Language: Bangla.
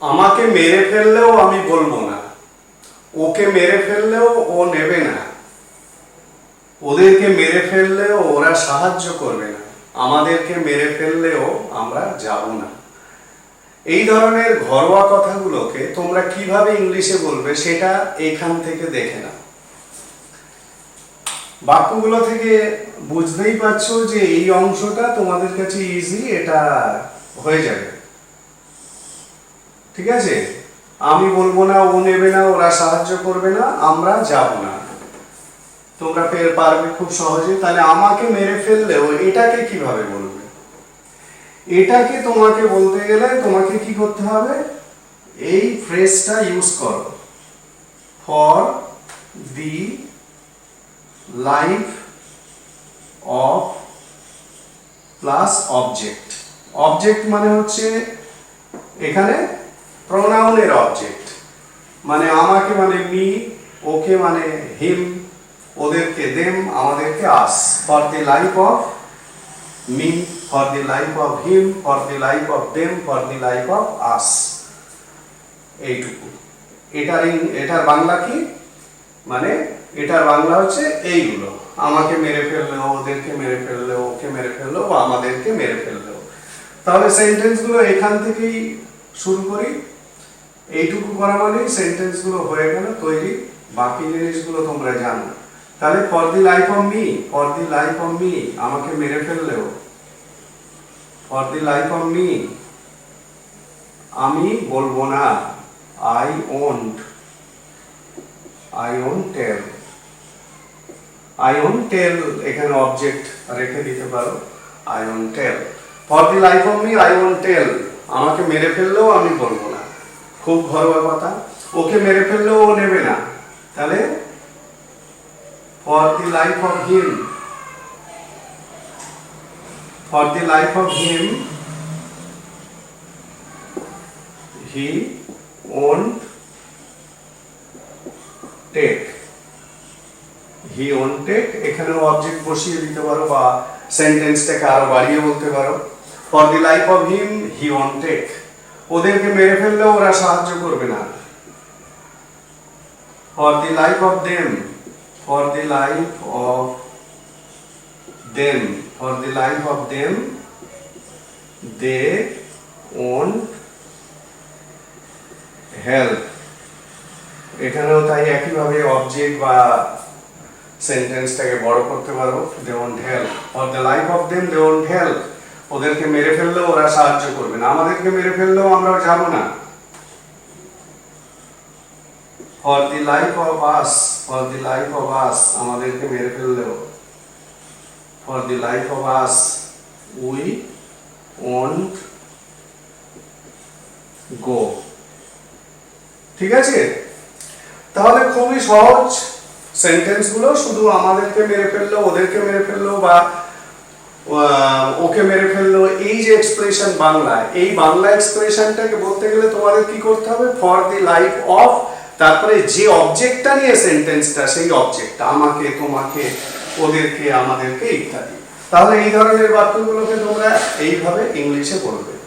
আমাকে মেরে ফেললেও আমি বলব না। ওকে মেরে ফেললেও ও নেবে না। ওদেরকে মেরে ফেললেও ওরা সাহায্য করবে না। আমাদেরকে মেরে ফেললেও আমরা যাব না। এই ধরনের ঘরোয়া কথাগুলোকে তোমরা কীভাবে ইংলিশে বলবে সেটা এখান থেকে দেখে নাও। বাক্যগুলো থেকে বুঝতেই পারছ যে এই অংশটা তোমাদের কাছে ইজি এটা হয়ে যাবে। ঠিক আছে? আমি বলব না, ও নেবে না, ওরা সাহায্য করবে না, আমরা যাব না। তোমরা পের পারবে খুব সহজে। তাহলে আমাকে মেরে ফেললেও এটাকে কীভাবে বলবে? এটাকে তোমাকে বলতে গেলে তোমাকে কি করতে হবে? এই ফ্রেজটা ইউজ করো। For the life of plus object object মানে হচ্ছে এখানে প্রোনাউনের অবজেক্ট মানে আমাকে মানে মি ওকে মানে হিম ওদেরকে দেম আমাদেরকে us for the life of me for the life of him for the life of them for the life of us এইটুকু। এটার এটার বাংলা কি? মানে এটার বাংলা হচ্ছে এইগুলো। আমাকে মেরে ফেললেও ওদেরকে মেরে ফেললেও ওকে মেরে ফেললেও আমাদেরকে মেরে ফেললেও তাহলে সেন্টেন্সগুলো এখান থেকেই শুরু করি। এইটুকু করা মানেই সেন্টেন্সগুলো হয়ে গেল, তৈরি। বাকি জিনিসগুলো তোমরা জানো। তাহলে for the life of me for the life of me আমাকে মেরে ফেললেও। For the life of me আমি বলব না I won't I won't tell I won't tell এখানে অবজেক্ট রেখে দিতে পারো। I won't tell for the life of me I won't tell আমাকে মেরে ফেললেও আমি বলব না। খুব ঘরোয়া কথা। ওকে মেরে ফেললেও ও নেবে না। তাহলে for the life of him for the life of him he won't take he won't take এখানেও অবজেক্ট বসিয়ে দিতে পারো বা সেন্টেন্সটাকে আরও বাড়িয়ে বলতে পারো। For the life of him he won't take ওদেরকে মেরে ফেললেও ওরা সাহায্য করবে না। For the life of them for the life of them for the life of them they won't help এখানেও তাই একইভাবে অবজেক্ট বা সেন্টেন্সটাকে বড় করতে পারো they won't help for the life of them they won't help ওদেরকে মেরে ফেললেও ওরা সাহায্য করবে না। আমাদেরকে মেরে ফেললেও আমরা যাব না। For the life of us for the life of us আমাদেরকে মেরে ফেললেও। For the life of us we won't go ঠিক আছে? তাহলে খুবই সহজ সেন্টেন্সগুলো শুধু আমাদেরকে মেরে ফেলল ওদেরকে মেরে ফেলল বা ওকে মেরে ফেলল। এই যে এক্সপ্রেশন বাংলা, এই বাংলা এক্সপ্রেশনটাকে বলতে গেলে তোমাদের কি করতে হবে? ফর দি লাইফ অফ তারপরে যে অবজেক্টটা নিয়ে সেন্টেন্সটা সেই অবজেক্টটা আমাকে, তোমাকে, ওদেরকে, আমাদেরকে ইত্যাদি। তাহলে এই ধরনের বাক্যগুলোকে তোমরা এইভাবে ইংলিশে বলবে।